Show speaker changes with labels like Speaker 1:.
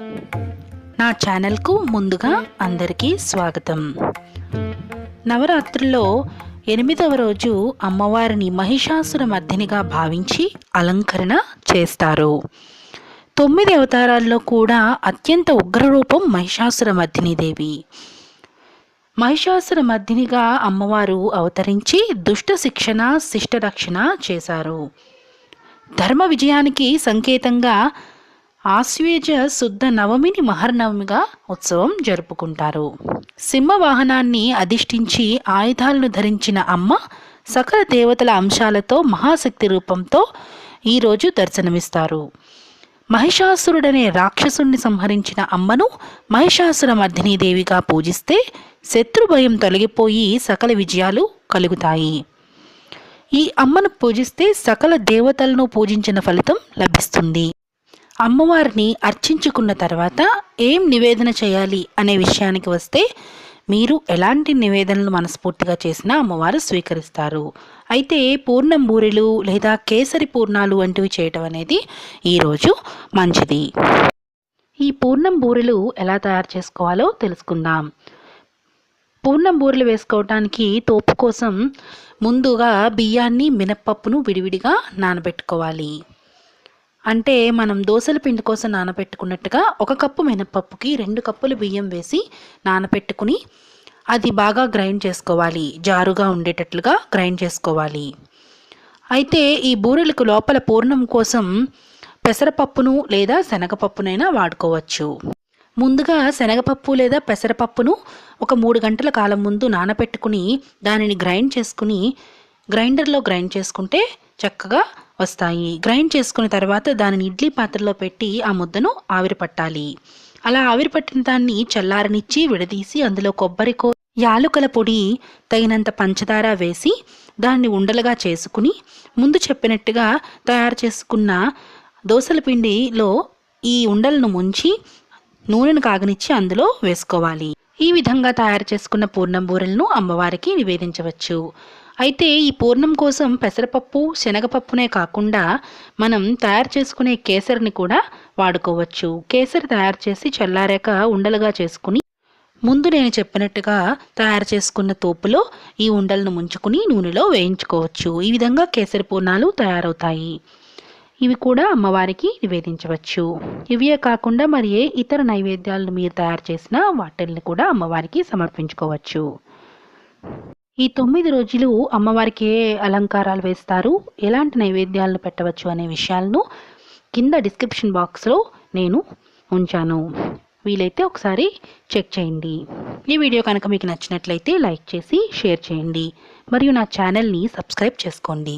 Speaker 1: నా ఛానల్కు ముందుగా అందరికీ స్వాగతం. నవరాత్రుల్లో ఎనిమిదవ రోజు అమ్మవారిని మహిషాసుర మర్దినిగా భావించి అలంకరణ చేస్తారు. తొమ్మిది అవతారాల్లో కూడా అత్యంత ఉగ్రరూపం మహిషాసుర మర్దినీదేవి మహిషాసుర మర్దినిగా అమ్మవారు అవతరించి దుష్ట శిక్షణ శిష్ట రక్షణ చేశారు. ధర్మ విజయానికి సంకేతంగా ఆశ్వేజ శుద్ధ నవమిని మహర్నవమిగా ఉత్సవం జరుపుకుంటారు. సింహ వాహనాన్ని అధిష్ఠించి ఆయుధాలను ధరించిన అమ్మ సకల దేవతల అంశాలతో మహాశక్తి రూపంతో ఈరోజు దర్శనమిస్తారు. మహిషాసురుడనే రాక్షసుణ్ణి సంహరించిన అమ్మను మహిషాసుర దేవిగా పూజిస్తే శత్రుభయం తొలగిపోయి సకల విజయాలు కలుగుతాయి. ఈ అమ్మను పూజిస్తే సకల దేవతలను పూజించిన ఫలితం లభిస్తుంది. అమ్మవారిని అర్చించుకున్న తర్వాత ఏం నివేదన చేయాలి అనే విషయానికి వస్తే మీరు ఎలాంటి నివేదనలు మనస్ఫూర్తిగా చేసినా అమ్మవారు స్వీకరిస్తారు. అయితే పూర్ణం బూరెలు లేదా కేసరి పూర్ణాలు వంటివి చేయటం అనేది ఈరోజు మంచిది. ఈ పూర్ణం బూరెలు ఎలా తయారు చేసుకోవాలో తెలుసుకుందాం. పూర్ణం బూరెలు వేసుకోవటానికి తోపు కోసం ముందుగా బియ్యాన్ని మినప్పప్పును విడివిడిగా నానబెట్టుకోవాలి. అంటే మనం దోశల పిండి కోసం నానబెట్టుకున్నట్టుగా ఒక కప్పు మినపప్పుకి రెండు కప్పులు బియ్యం వేసి నానబెట్టుకుని అది బాగా గ్రైండ్ చేసుకోవాలి. జారుగా ఉండేటట్లుగా గ్రైండ్ చేసుకోవాలి. అయితే ఈ బూరెలకు లోపల పూర్ణం కోసం పెసరపప్పును లేదా శనగపప్పునైనా వాడుకోవచ్చు. ముందుగా శనగపప్పు లేదా పెసరపప్పును ఒక మూడు గంటల కాలం ముందు నానబెట్టుకుని దానిని గ్రైండ్ చేసుకుని గ్రైండర్లో గ్రైండ్ చేసుకుంటే చక్కగా వస్తాయి. గ్రైండ్ చేసుకున్న తర్వాత దానిని ఇడ్లీ పాత్రలో పెట్టి ఆ ముద్దను ఆవిరి పట్టాలి అలా ఆవిరి పట్టిన దాన్ని చల్లారనిచ్చి విడదీసి అందులో కొబ్బరికో యాలుకల పొడి తగినంత పంచదార వేసి దాన్ని ఉండలుగా చేసుకుని ముందు చెప్పినట్టుగా తయారు చేసుకున్న దోసల పిండిలో ఈ ఉండలను ముంచి నూనెను కాగనిచ్చి అందులో వేసుకోవాలి. ఈ విధంగా తయారు చేసుకున్న పూర్ణం బూరెలను అమ్మవారికి నివేదించవచ్చు. అయితే ఈ పూర్ణం కోసం పెసరపప్పు శనగపప్పునే కాకుండా మనం తయారు చేసుకునే కేసరిని కూడా వాడుకోవచ్చు. కేసరి తయారు చేసి చల్లారాక ఉండలుగా చేసుకుని ముందు నేను చెప్పినట్టుగా తయారు చేసుకున్న తోపులో ఈ ఉండలను ముంచుకుని నూనెలో వేయించుకోవచ్చు. ఈ విధంగా కేసరి పూర్ణాలు తయారవుతాయి. ఇవి కూడా అమ్మవారికి నివేదించవచ్చు. ఇవే కాకుండా మరి ఏ ఇతర నైవేద్యాలను మీరు తయారు చేసిన వాటిల్ని కూడా అమ్మవారికి సమర్పించుకోవచ్చు. ఈ తొమ్మిది రోజులు అమ్మవారికి ఏ అలంకారాలు వేస్తారు. ఎలాంటి నైవేద్యాలను పెట్టవచ్చు అనే విషయాలను కింద డిస్క్రిప్షన్ బాక్స్లో నేను ఉంచాను. వీలైతే ఒకసారి చెక్ చేయండి. ఈ వీడియో కనుక మీకు నచ్చినట్లయితే లైక్ చేసి షేర్ చేయండి. మరియు నా ఛానల్ని సబ్స్క్రైబ్ చేసుకోండి.